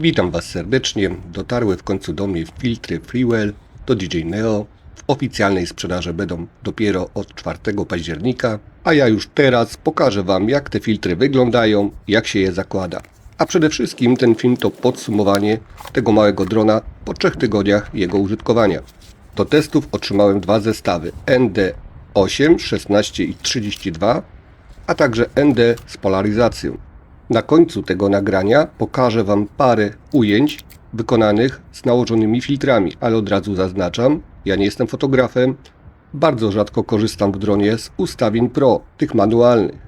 Witam Was serdecznie. Dotarły w końcu do mnie filtry Freewell do DJ Neo. W oficjalnej sprzedaży będą dopiero od 4 października, a ja już teraz pokażę Wam jak te filtry wyglądają, jak się je zakłada. A przede wszystkim ten film to podsumowanie tego małego drona po 3 tygodniach jego użytkowania. Do testów otrzymałem dwa zestawy ND8, 16 i 32, a także ND z polaryzacją. Na końcu tego nagrania pokażę Wam parę ujęć wykonanych z nałożonymi filtrami, ale od razu zaznaczam, ja nie jestem fotografem, bardzo rzadko korzystam w dronie z ustawień Pro, tych manualnych.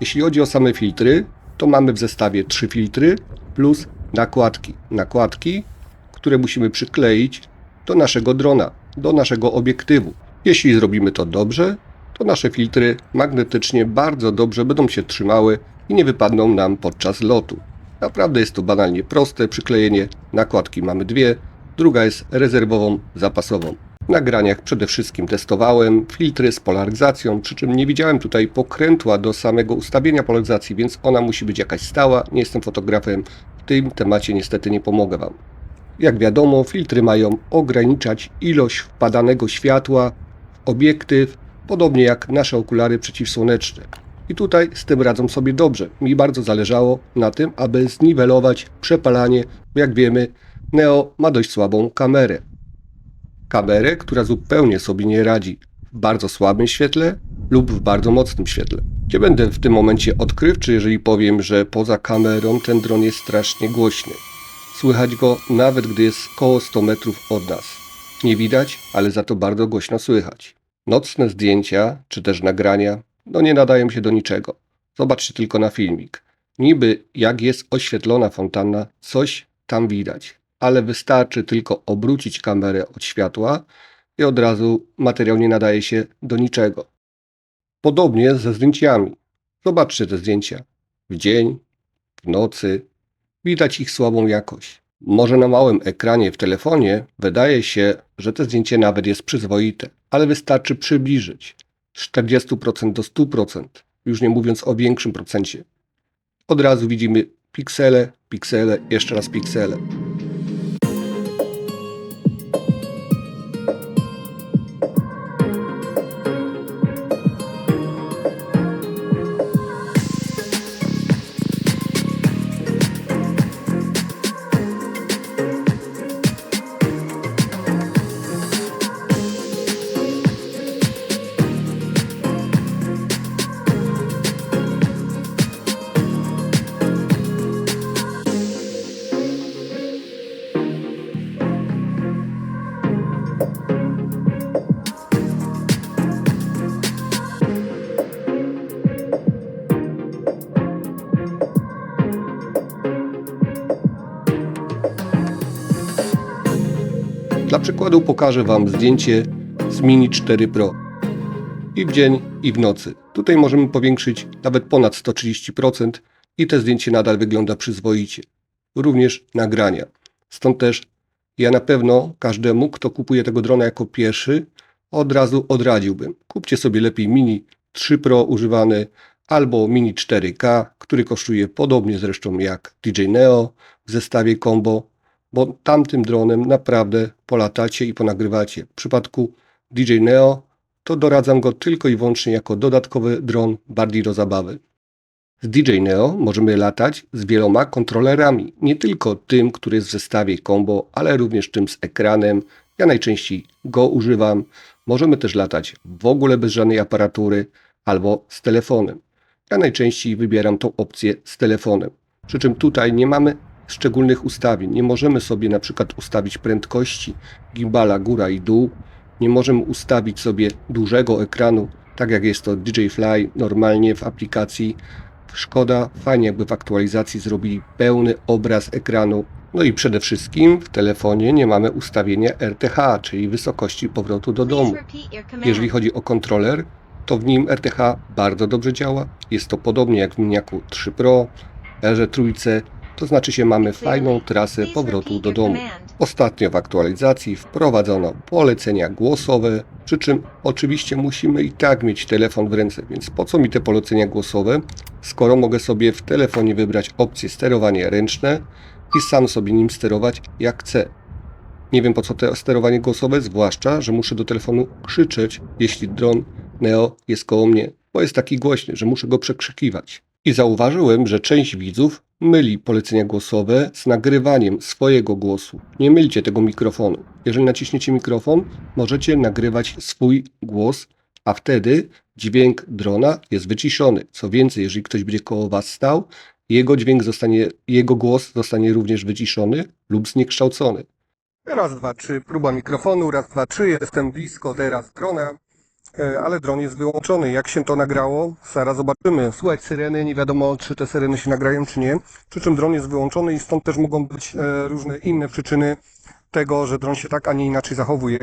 Jeśli chodzi o same filtry, to mamy w zestawie trzy filtry plus nakładki. Nakładki, które musimy przykleić do naszego drona, do naszego obiektywu. Jeśli zrobimy to dobrze, to nasze filtry magnetycznie bardzo dobrze będą się trzymały i nie wypadną nam podczas lotu. Naprawdę jest to banalnie proste przyklejenie. Nakładki mamy dwie, druga jest rezerwową, zapasową. W nagraniach przede wszystkim testowałem filtry z polaryzacją, przy czym nie widziałem tutaj pokrętła do samego ustawienia polaryzacji, więc ona musi być jakaś stała. Nie jestem fotografem, w tym temacie niestety nie pomogę Wam. Jak wiadomo, filtry mają ograniczać ilość wpadanego światła w obiektyw, podobnie jak nasze okulary przeciwsłoneczne. I tutaj z tym radzą sobie dobrze. Mi bardzo zależało na tym, aby zniwelować przepalanie, jak wiemy, Neo ma dość słabą kamerę. Kamerę, która zupełnie sobie nie radzi w bardzo słabym świetle lub w bardzo mocnym świetle. Nie będę w tym momencie odkrywczy, jeżeli powiem, że poza kamerą ten dron jest strasznie głośny. Słychać go nawet gdy jest koło 100 metrów od nas. Nie widać, ale za to bardzo głośno słychać. Nocne zdjęcia, czy też nagrania, no nie nadają się do niczego. Zobaczcie tylko na filmik. Niby jak jest oświetlona fontanna, coś tam widać, ale wystarczy tylko obrócić kamerę od światła i od razu materiał nie nadaje się do niczego. Podobnie ze zdjęciami. Zobaczcie te zdjęcia. W dzień, w nocy. Widać ich słabą jakość. Może na małym ekranie w telefonie wydaje się, że to zdjęcie nawet jest przyzwoite, ale wystarczy przybliżyć. Z 40% do 100%, już nie mówiąc o większym procencie. Od razu widzimy piksele, piksele, jeszcze raz piksele. Dla przykładu pokażę Wam zdjęcie z Mini 4 Pro. I w dzień, i w nocy. Tutaj możemy powiększyć nawet ponad 130% i to zdjęcie nadal wygląda przyzwoicie. Również nagrania. Stąd też ja na pewno każdemu, kto kupuje tego drona jako pierwszy, od razu odradziłbym. Kupcie sobie lepiej Mini 3 Pro używany albo Mini 4K, który kosztuje podobnie zresztą jak DJ Neo w zestawie combo bo tamtym dronem naprawdę polatacie i ponagrywacie. W przypadku DJ Neo to doradzam go tylko i wyłącznie jako dodatkowy dron bardziej do zabawy. Z DJ Neo możemy latać z wieloma kontrolerami, nie tylko tym, który jest w zestawie combo, ale również tym z ekranem. Ja najczęściej go używam. Możemy też latać w ogóle bez żadnej aparatury albo z telefonem. Ja najczęściej wybieram tą opcję z telefonem. Przy czym tutaj nie mamy szczególnych ustawień. Nie możemy sobie na przykład ustawić prędkości gimbala góra i dół. Nie możemy ustawić sobie dużego ekranu, tak jak jest to DJ Fly normalnie w aplikacji. Szkoda, fajnie jakby w aktualizacji zrobili pełny obraz ekranu, No i przede wszystkim w telefonie nie mamy ustawienia RTH, czyli wysokości powrotu do domu. Jeżeli chodzi o kontroler, to w nim RTH bardzo dobrze działa. Jest to podobnie jak w Miniaku 3 Pro, Erze trójce, to znaczy się mamy fajną trasę powrotu do domu. Ostatnio w aktualizacji wprowadzono polecenia głosowe, przy czym oczywiście musimy i tak mieć telefon w ręce, więc po co mi te polecenia głosowe, skoro mogę sobie w telefonie wybrać opcję sterowanie ręczne i sam sobie nim sterować jak chcę. Nie wiem po co to sterowanie głosowe, zwłaszcza, że muszę do telefonu krzyczeć, jeśli dron Neo jest koło mnie, bo jest taki głośny, że muszę go przekrzykiwać. I zauważyłem, że część widzów myli polecenia głosowe z nagrywaniem swojego głosu. Nie mylcie tego mikrofonu. Jeżeli naciśniecie mikrofon, możecie nagrywać swój głos, a wtedy dźwięk drona jest wyciszony. Co więcej, jeżeli ktoś będzie koło Was stał, jego dźwięk zostanie, jego głos zostanie również wyciszony lub zniekształcony. Raz, dwa, trzy, próba mikrofonu, raz, dwa, trzy, jestem blisko teraz drona, ale dron jest wyłączony. Jak się to nagrało? Zaraz zobaczymy. Słuchać syreny, nie wiadomo czy te syreny się nagrają czy nie. Przy czym dron jest wyłączony i stąd też mogą być e, różne inne przyczyny tego, że dron się tak, a nie inaczej zachowuje.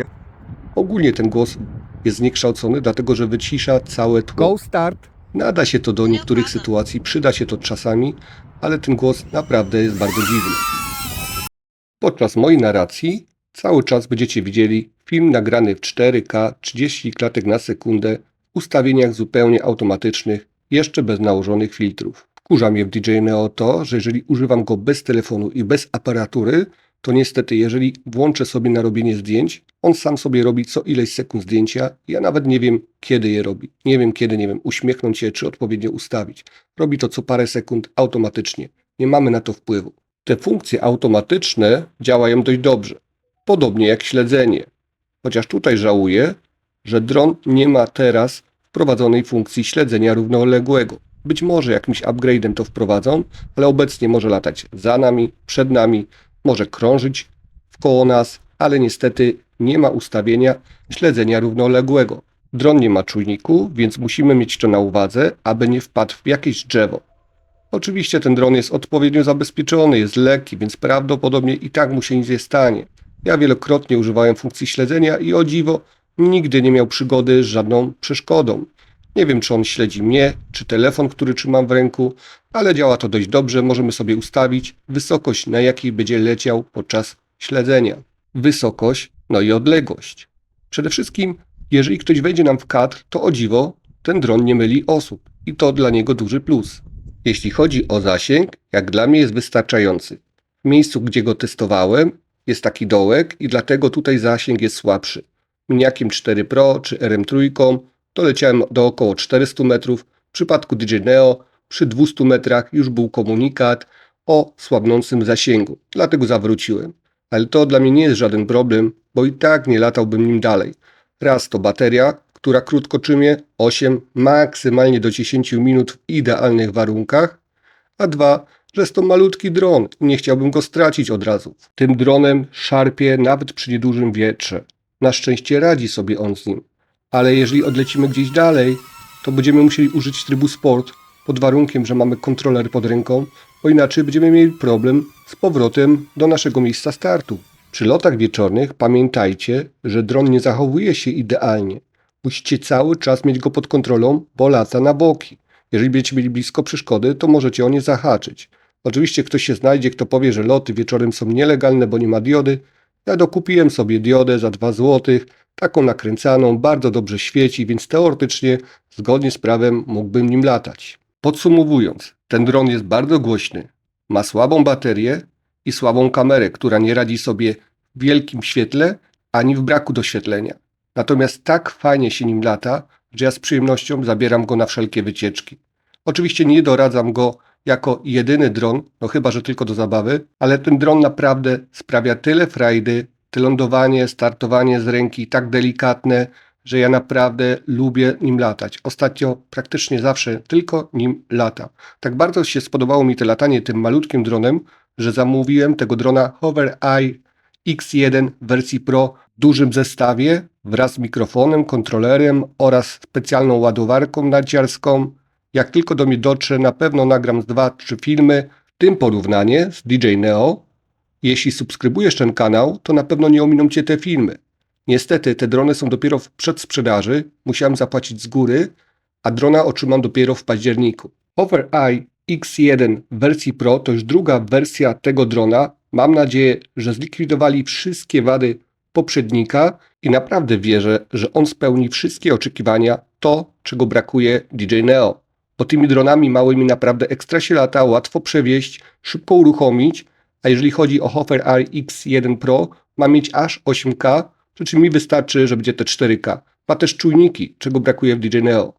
Ogólnie ten głos jest zniekształcony, dlatego że wycisza całe tło. Go start. Nada się to do niektórych sytuacji, przyda się to czasami, ale ten głos naprawdę jest bardzo dziwny. Podczas mojej narracji cały czas będziecie widzieli film nagrany w 4K 30 klatek na sekundę w ustawieniach zupełnie automatycznych, jeszcze bez nałożonych filtrów. Wkurza mnie w DJ Neo to, że jeżeli używam go bez telefonu i bez aparatury, to niestety jeżeli włączę sobie na robienie zdjęć, on sam sobie robi co ileś sekund zdjęcia, ja nawet nie wiem kiedy je robi. Nie wiem kiedy, nie wiem, uśmiechnąć się czy odpowiednio ustawić. Robi to co parę sekund automatycznie. Nie mamy na to wpływu. Te funkcje automatyczne działają dość dobrze. Podobnie jak śledzenie. Chociaż tutaj żałuję, że dron nie ma teraz wprowadzonej funkcji śledzenia równoległego. Być może jakimś upgrade'em to wprowadzą, ale obecnie może latać za nami, przed nami, może krążyć wkoło nas, ale niestety nie ma ustawienia śledzenia równoległego. Dron nie ma czujniku, więc musimy mieć to na uwadze, aby nie wpadł w jakieś drzewo. Oczywiście ten dron jest odpowiednio zabezpieczony, jest lekki, więc prawdopodobnie i tak mu się nic nie stanie. Ja wielokrotnie używałem funkcji śledzenia i o dziwo nigdy nie miał przygody z żadną przeszkodą. Nie wiem, czy on śledzi mnie, czy telefon, który trzymam w ręku, ale działa to dość dobrze. Możemy sobie ustawić wysokość, na jakiej będzie leciał podczas śledzenia. Wysokość, no i odległość. Przede wszystkim, jeżeli ktoś wejdzie nam w kadr, to o dziwo, ten dron nie myli osób i to dla niego duży plus. Jeśli chodzi o zasięg, jak dla mnie jest wystarczający. W miejscu, gdzie go testowałem, jest taki dołek i dlatego tutaj zasięg jest słabszy. Miniakiem 4 Pro czy RM3 to leciałem do około 400 metrów. W przypadku DJ Neo przy 200 metrach już był komunikat o słabnącym zasięgu, dlatego zawróciłem. Ale to dla mnie nie jest żaden problem, bo i tak nie latałbym nim dalej. Raz to bateria, która krótko czymie 8, maksymalnie do 10 minut w idealnych warunkach, a dwa, że jest to malutki dron i nie chciałbym go stracić od razu. Tym dronem szarpie nawet przy niedużym wietrze. Na szczęście radzi sobie on z nim, ale jeżeli odlecimy gdzieś dalej, to będziemy musieli użyć trybu sport pod warunkiem, że mamy kontroler pod ręką, bo inaczej będziemy mieli problem z powrotem do naszego miejsca startu. Przy lotach wieczornych pamiętajcie, że dron nie zachowuje się idealnie. Musicie cały czas mieć go pod kontrolą, bo lata na boki. Jeżeli będziecie mieli blisko przeszkody, to możecie o nie zahaczyć. Oczywiście ktoś się znajdzie, kto powie, że loty wieczorem są nielegalne, bo nie ma diody. Ja dokupiłem sobie diodę za 2 zł, taką nakręcaną, bardzo dobrze świeci, więc teoretycznie zgodnie z prawem mógłbym nim latać. Podsumowując, ten dron jest bardzo głośny, ma słabą baterię i słabą kamerę, która nie radzi sobie w wielkim świetle ani w braku doświetlenia. Natomiast tak fajnie się nim lata, że ja z przyjemnością zabieram go na wszelkie wycieczki. Oczywiście nie doradzam go jako jedyny dron, no chyba, że tylko do zabawy, ale ten dron naprawdę sprawia tyle frajdy, te lądowanie, startowanie z ręki tak delikatne, że ja naprawdę lubię nim latać. Ostatnio praktycznie zawsze tylko nim latam. Tak bardzo się spodobało mi to latanie tym malutkim dronem, że zamówiłem tego drona Hover Eye X1 w wersji Pro w dużym zestawie wraz z mikrofonem, kontrolerem oraz specjalną ładowarką narciarską. Jak tylko do mnie dotrze, na pewno nagram z dwa, trzy filmy, w tym porównanie z DJ Neo, Jeśli subskrybujesz ten kanał, to na pewno nie ominą Cię te filmy. Niestety te drony są dopiero w przedsprzedaży, musiałem zapłacić z góry, a drona otrzymam dopiero w październiku. Overeye X1 w wersji Pro to już druga wersja tego drona. Mam nadzieję, że zlikwidowali wszystkie wady poprzednika i naprawdę wierzę, że on spełni wszystkie oczekiwania, to czego brakuje DJ Neo. Bo tymi dronami małymi naprawdę ekstra się lata, łatwo przewieźć, szybko uruchomić, a jeżeli chodzi o Hofer X1 Pro, ma mieć aż 8K, przy czym mi wystarczy, że będzie te 4K. Ma też czujniki, czego brakuje w DJ Neo.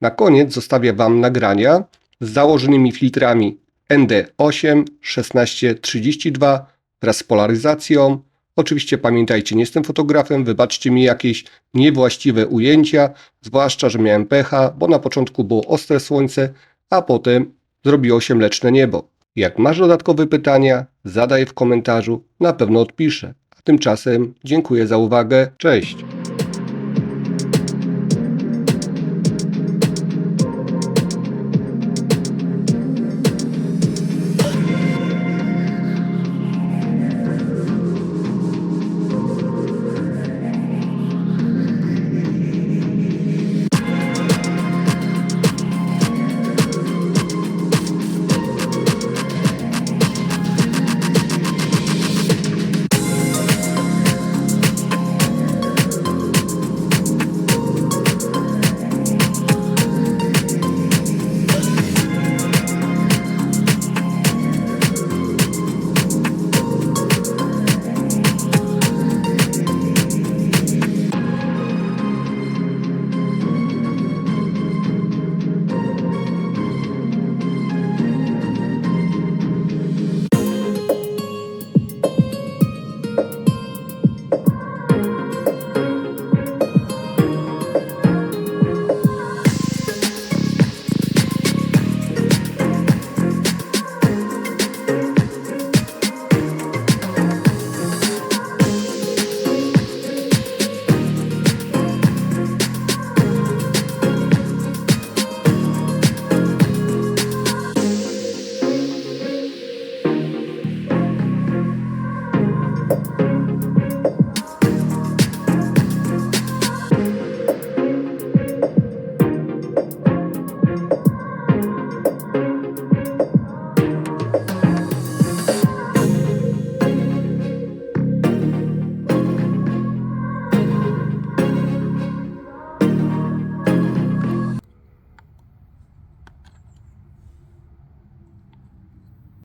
Na koniec zostawię Wam nagrania z założonymi filtrami ND8, 1632 wraz z polaryzacją. Oczywiście pamiętajcie, nie jestem fotografem, wybaczcie mi jakieś niewłaściwe ujęcia, zwłaszcza, że miałem pecha, bo na początku było ostre słońce, a potem zrobiło się mleczne niebo. Jak masz dodatkowe pytania, zadaj w komentarzu, na pewno odpiszę. A tymczasem dziękuję za uwagę, cześć!